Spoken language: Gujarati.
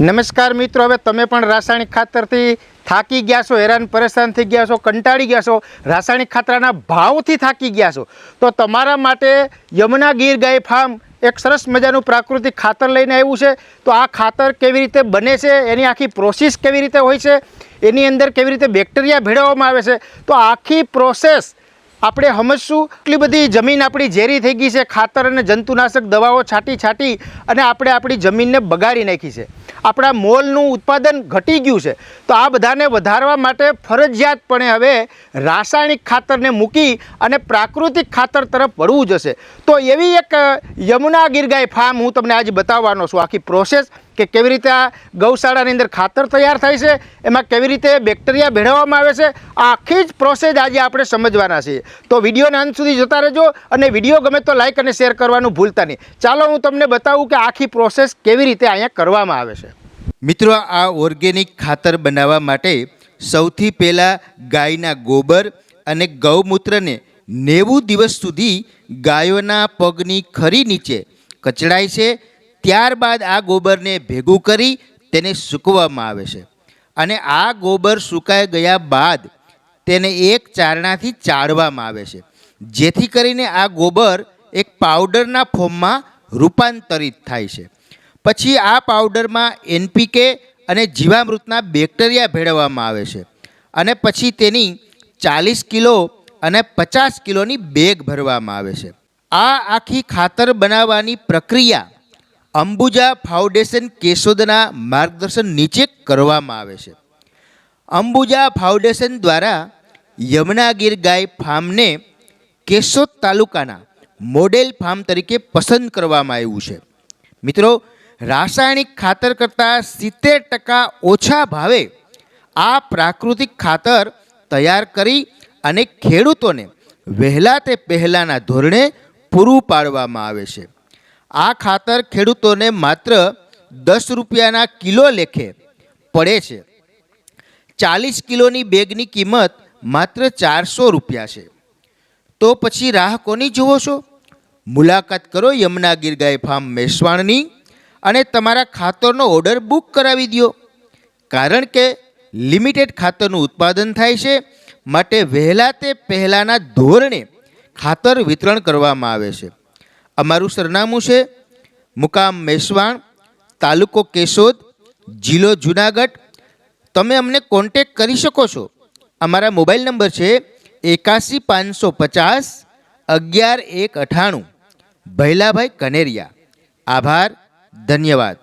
નમસ્કાર મિત્રો, હવે તમે પણ રાસાયણિક ખાતરથી થાકી ગયા છો, હેરાન પરેશાન થઈ ગયા છો, કંટાળી ગયા છો, રાસાયણિક ખાતરના ભાવથી થાકી ગયા છો. તો તમારા માટે યમુના ગીર ગાય ફાર્મ એક સરસ મજાનું પ્રાકૃતિક ખાતર લઈને આવ્યું છે. તો આ ખાતર કેવી રીતે બને છે, એની આખી પ્રોસેસ કેવી રીતે હોય છે, એની અંદર કેવી રીતે બેક્ટેરિયા ભેળવવામાં આવે છે. તો આખી પ્રોસેસ આપણે સમજશું એટલી બધી જમીન આપણી ઝેરી થઈ ગઈ છે, ખાતર અને જંતુનાશક દવાઓ છાંટી છાંટી અને આપણે આપણી જમીનને બગાડી નાખી છે. આપણા મોલનું ઉત્પાદન ઘટી ગયું છે. તો આ બધાને વધારવા માટે ફરજિયાતપણે હવે રાસાયણિક ખાતરને મૂકી અને પ્રાકૃતિક ખાતર તરફ વળવું જશે તો એવી એક યમુના ગીરગાય ફાર્મ હું તમને આજે બતાવવાનો છું. આખી પ્રોસેસ કે કેવી રીતે આ ગૌશાળાની અંદર ખાતર તૈયાર થાય છે, એમાં કેવી રીતે બેક્ટેરિયા ભેળવવામાં આવે છે આ આખી જ પ્રોસેસ આજે આપણે સમજવાના છીએ. તો વિડીયોને અંત સુધી જોતા રહેજો અને વીડિયો ગમે તો લાઇક અને શેર કરવાનું ભૂલતા નહીં. ચાલો હું તમને બતાવું કે આખી પ્રોસેસ કેવી રીતે અહીંયા કરવામાં આવે છે. મિત્રો, આ ઓર્ગેનિક ખાતર બનાવવા માટે સૌથી પહેલાં ગાયના ગોબર અને ગૌમૂત્રને નેવું દિવસ સુધી ગાયોના પગની ખરી નીચે કચડાય છે ત્યારબાદ આ ગોબરને ભેગું કરી તેને સૂકવવામાં આવે છે. અને આ ગોબર સુકાઈ ગયા બાદ તેને એક ચારણાથી ચાળવામાં આવે છે. જેથી કરીને આ ગોબર એક પાવડરના ફોર્મમાં રૂપાંતરિત થાય છે. પછી આ પાવડરમાં એનપીકે અને જીવામૃતના બેક્ટેરિયા ભેળવવામાં આવે છે. અને પછી તેની ચાલીસ કિલો અને પચાસ કિલોની બેગ ભરવામાં આવે છે. આ આખી ખાતર બનાવવાની પ્રક્રિયા અંબુજા ફાઉન્ડેશન કેશોદના માર્ગદર્શન નીચે કરવામાં આવે છે. અંબુજા ફાઉન્ડેશન દ્વારા યમુનાગીર ગાય ફાર્મને કેશોદ તાલુકાના મોડેલ ફાર્મ તરીકે પસંદ કરવામાં આવ્યું છે. મિત્રો, રાસાયણિક ખાતર કરતાં સિત્તેર ટકા ઓછા ભાવે આ પ્રાકૃતિક ખાતર તૈયાર કરી અને ખેડૂતોને વહેલા તે પહેલાંના ધોરણે પૂરું પાડવામાં આવે છે. આ ખાતર ખેડૂતોને માત્ર દસ રૂપિયાના કિલો લેખે પડે છે. ચાલીસ કિલોની બેગની કિંમત માત્ર ચારસો રૂપિયા છે. તો પછી રાહ કોની જુઓ છો? મુલાકાત કરો યમુનાગીર ગાય ફાર્મ મેસવાણની અને તમારા ખાતરનો ઓર્ડર બુક કરાવી દો. કારણ કે લિમિટેડ ખાતરનું ઉત્પાદન થાય છે માટે વહેલા તે પહેલાંના ધોરણે ખાતર વિતરણ કરવામાં આવે છે. અમારું સરનામું છે મુકામ મેસવાણ, તાલુકો કેશોદ, જિલ્લો જુનાગઢ. તમે અમને કોન્ટેક કરી શકો છો. અમારા મોબાઈલ નંબર છે એકાસી પાંચસો પચાસ અગિયાર એક અઠાણું. ભૈલાભાઈ કનેરિયા. આભાર, ધન્યવાદ.